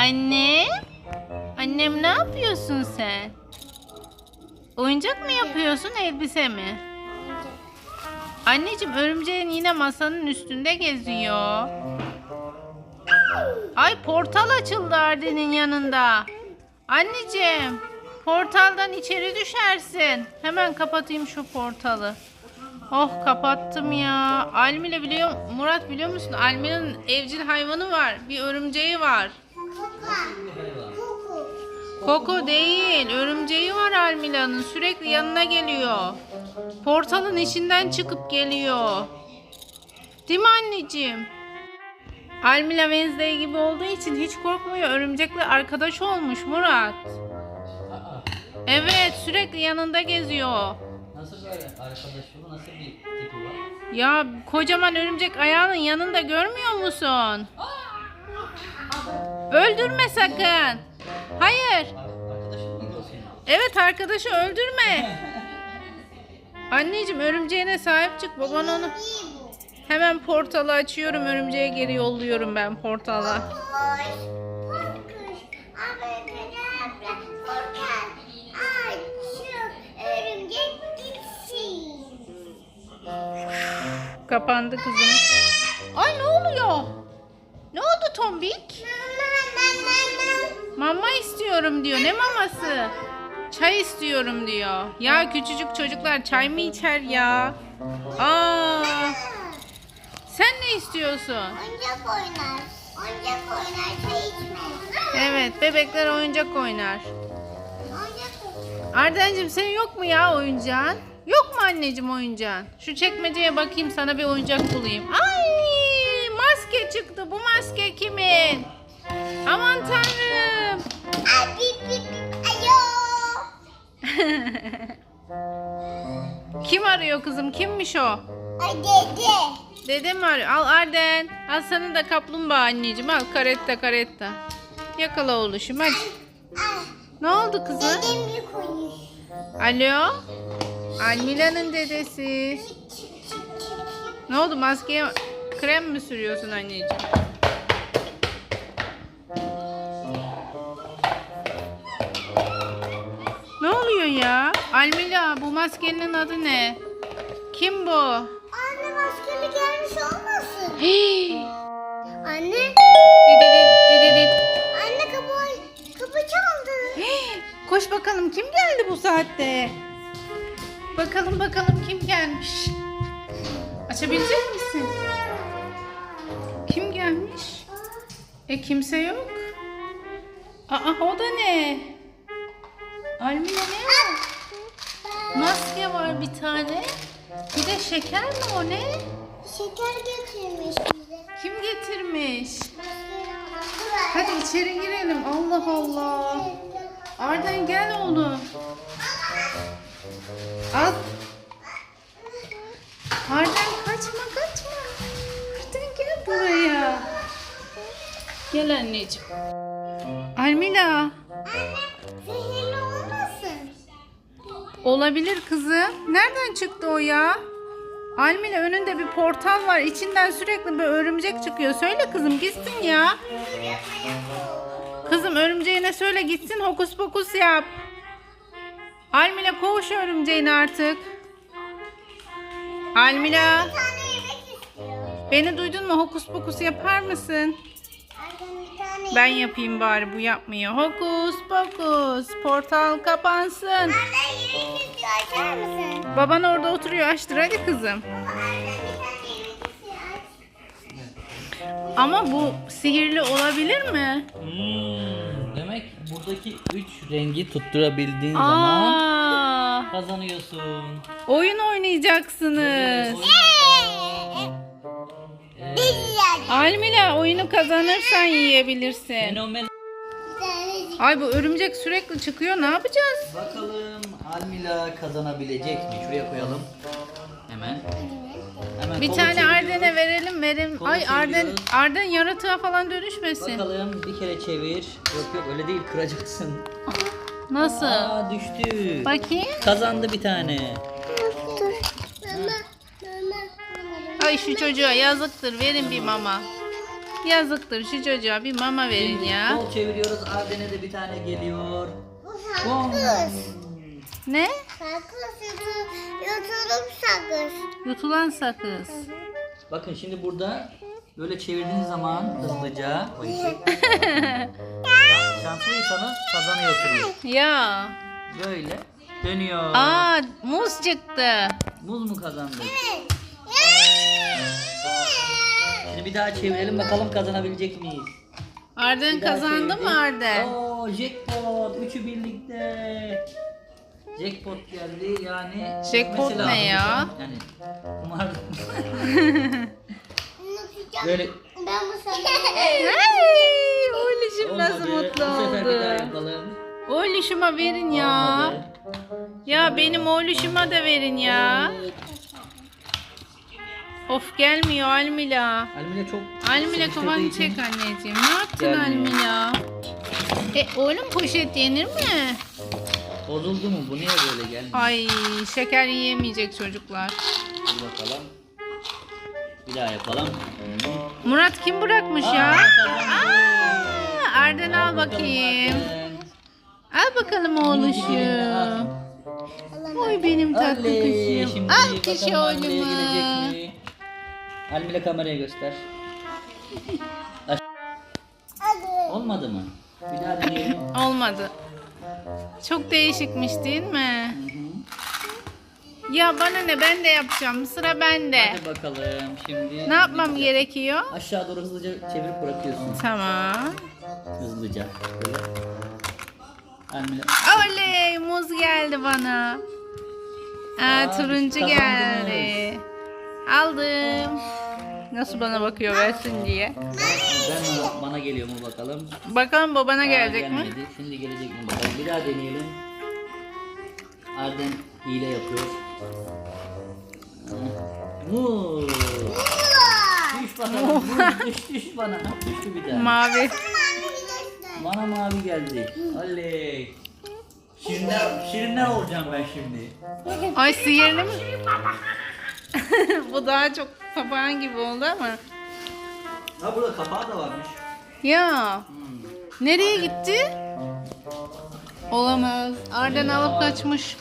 Anne? Annem ne yapıyorsun sen? Oyuncak mı yapıyorsun elbise mi? Anneciğim örümceğin yine masanın üstünde geziyor. Ay portal açıldı Arden'in yanında. Anneciğim portaldan içeri düşersin. Hemen kapatayım şu portalı. Oh kapattım ya. Almile biliyor Murat biliyor musun? Almile'nin evcil hayvanı var. Bir örümceği var. Koko değil. Örümceği var Almila'nın. Sürekli yanına geliyor. Portalın içinden çıkıp geliyor. Değil mi anneciğim? Almila Wednesday gibi olduğu için hiç korkmuyor. Örümcekle arkadaş olmuş Murat. Aa, Evet sürekli yanında geziyor. nasıl böyle arkadaş bu nasıl bir tipi var? Ya kocaman örümcek ayağının yanında görmüyor musun? Öldürme sakın. Hayır. Evet arkadaşı öldürme. Anneciğim örümceğine sahip çık. Baban onu hemen portalı açıyorum. Örümceğe geri yolluyorum ben portala. Kapandı kızım. Ay ne oluyor? Ne oldu Tombik? Mama istiyorum diyor. Ne maması? Çay istiyorum diyor. Ya küçücük çocuklar çay mı içer ya? Aa, sen ne istiyorsun? Oyuncak oynar. Oyuncak oynar, çay içmez. Evet, bebekler oyuncak oynar. Ardencim senin yok mu ya oyuncağın? Yok mu anneciğim oyuncağın? Şu çekmeceye bakayım sana bir oyuncak bulayım. Ay maske çıktı. Bu maske kimin? Aman tanrım. Kim arıyor kızım? Kimmiş o? Ay dede. Dede mi arıyor? Al Arden. Al sana da kaplumbağa anneciğim. Al karetta karetta. Yakala oğluşum hadi. Ne oldu kızım? dedem bir koymuş. Alo? Almila'nın dedesi. Ne oldu maskeye krem mi sürüyorsun anneciğim? Almila bu maskenin adı ne? Kim bu? Anne maskeli gelmiş olmasın? Hii. Anne. Anne kapı, kapı çaldı. Hii. Koş bakalım kim geldi bu saatte? Bakalım bakalım kim gelmiş? Açabilecek misin? Kim gelmiş? E kimse yok. Aa o da ne? Almila ne var? Maske var bir tane. Bir de şeker mi o ne? Şeker getirmiş bize. Kim getirmiş? Hadi içeri girelim. Allah Allah. Arden gel oğlum. Al. Arden kaçma kaçma. Arden gel buraya. Gel anneciğim. Almila. Olabilir kızım. Nereden çıktı o ya? Almila önünde bir portal var. İçinden sürekli bir örümcek çıkıyor. Söyle kızım gitsin ya. Kızım örümceğine söyle gitsin hokus pokus yap. Almila kovuş örümceğini artık. Almila beni duydun mu hokus pokus yapar mısın? Ben yapayım bari bu yapmıyor. Hokus pokus portal kapansın. Anne yemek istiyor açar mısın? Baban orada oturuyor açtır hadi kızım. Ama bu sihirli olabilir mi? Hmm, demek buradaki üç rengi tutturabildiğin zaman Aa, kazanıyorsun. oyun oynayacaksınız. Ee. Almila oyunu kazanırsan yiyebilirsin. fenomen. Ay bu örümcek sürekli çıkıyor. Ne yapacağız? Bakalım Almila kazanabilecek mi? Şuraya koyalım. Hemen. Hemen Bir kolu tane çeviriyoruz. Arden'e verelim verelim. Kolu Ay Arden çeviriyoruz. Arden yaratığa falan dönüşmesin. Bakalım bir kere çevir. Yok yok öyle değil kıracaksın. Nasıl? Aa düştü. Bakayım. Kazandı bir tane. Ay şu çocuğa yazıktır. Verin bir mama. Yazıktır şu çocuğa bir mama verin ya. Kol çeviriyoruz. Arden'e de bir tane geliyor. Bu sakız. Ne? Sakız yutu- yutulup sakız. Yutulan sakız. Bakın şimdi burada böyle çevirdiğiniz zaman hızlıca. Şanslıysanız kazanıyorsunuz. Ya. Böyle dönüyor. Aa muz çıktı. Muz mu kazandık? Şimdi bir daha çevirelim bakalım kazanabilecek miyiz? Arden Bir daha kazandı mı Arden? Oo jackpot. Üçü birlikte. Jackpot geldi yani. Jackpot mesela ne ya? Yani kumar böyle Ben bu sakızı. Hey, Oğluşum nasıl olmadı. mutlu Bu sefer bir daha oldu. yapalım. Oğluşuma verin ya. Olmadı. Ya benim oğluşuma da verin ya. Of gelmiyor Almila. Almila çok Almila kafanı çek anneciğim. Ne yaptın Gelmiyor. Almila? E oğlum poşet yenir mi? Bozuldu mu? Bu niye böyle gelmiyor? Ay şeker yiyemeyecek çocuklar. Dur bakalım. Bir daha yapalım. Murat kim bırakmış ya? Aa, Arden al bakayım. Al bakalım oğluşum. Oy benim tatlı Oley, kuşum. Şimdi Al kişi bakalım Almila'ya gelecek oğlumu. mi? Almila kameraya göster. Aş- Olmadı mı? Bir daha deneyelim. Olmadı. Çok değişikmiş değil mi? Hı hı. Ya bana ne ben de yapacağım. Sıra bende. Hadi bakalım şimdi. Ne yapmam gerekiyor? Aşağı doğru hızlıca çevirip bırakıyorsun. Tamam. Hızlıca. Böyle. Almila. Oley muz geldi bana. Aa, Aa, turuncu geldi. Aldım. Nasıl bana bakıyor versin diye. Ben bana, bana geliyor mu bakalım. Bakalım babana Aa, gelecek mi? gelmedi. Şimdi gelecek mi bakalım. Bir daha deneyelim. Arden hile yapıyor. Muz. Düş bana. Muz düş düş bana. Düştü bir daha. Mavi. Bana mavi geldi. Oley. Şirinler, şirinler olacağım ben şimdi. Ay sihirli mi? Bu daha çok papağan gibi oldu ama. Ha burada kapağı da varmış. Ya Hmm. nereye gitti? Olamaz. Arden alıp kaçmış.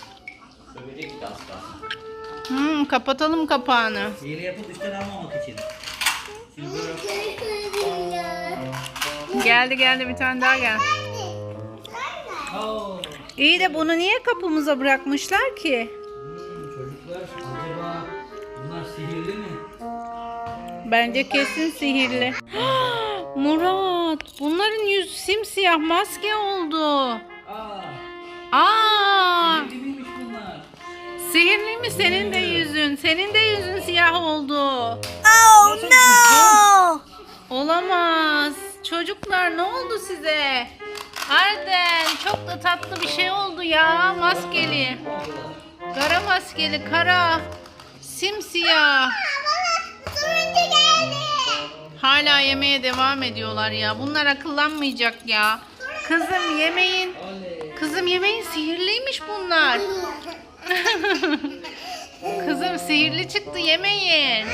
Söyleyecek kalsın. Hmm, kapatalım kapağını. Hile yapıp üstten almamak için. Geldi geldi bir tane daha gel. İyi de bunu niye kapımıza bırakmışlar ki? Bence kesin sihirli. Murat, bunların yüzü simsiyah maske oldu. Aa, sihirli mi senin de yüzün? Senin de yüzün siyah oldu. Oh no! Olamaz. Çocuklar ne oldu size? Arden çok da tatlı bir şey oldu ya maskeli. Kara maskeli kara. Simsiyah. Hala yemeye devam ediyorlar ya. Bunlar akıllanmayacak ya. Kızım yemeğin Oley. Kızım yemeğin sihirliymiş bunlar. Kızım sihirli çıktı yemeyin.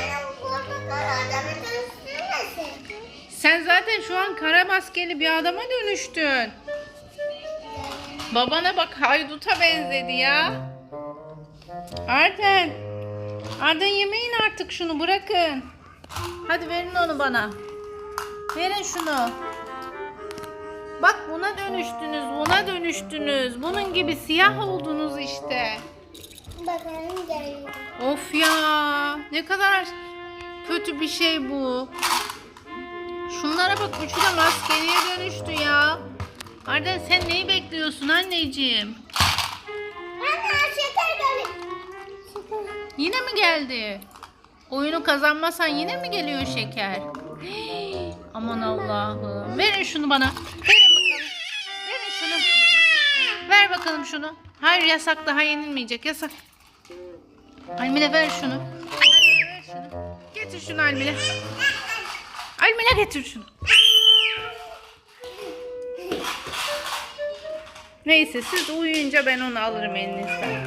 Sen zaten şu an kara maskeli bir adama dönüştün. Babana bak hayduta benzedi ya. Arden. Arden yemeyin artık şunu bırakın. Hadi verin onu bana. Verin şunu. Bak buna dönüştünüz, buna dönüştünüz. Bunun gibi siyah oldunuz işte. Bakalım geliyor. Of ya ne kadar kötü bir şey bu. Şunlara bak üçü de maskeliye dönüştü ya. Arden sen neyi bekliyorsun anneciğim? Anne şeker geldi. Şeker. Yine mi geldi? Oyunu kazanmasan yine mi geliyor şeker? Hii, aman Allah'ım. Verin şunu bana. Verin bakalım. Verin şunu. Ver bakalım şunu. Hayır yasak daha yenilmeyecek yasak. Almile ver şunu. Getir şunu Almile. Almile getir şunu. Neyse siz uyuyunca ben onu alırım elinizden.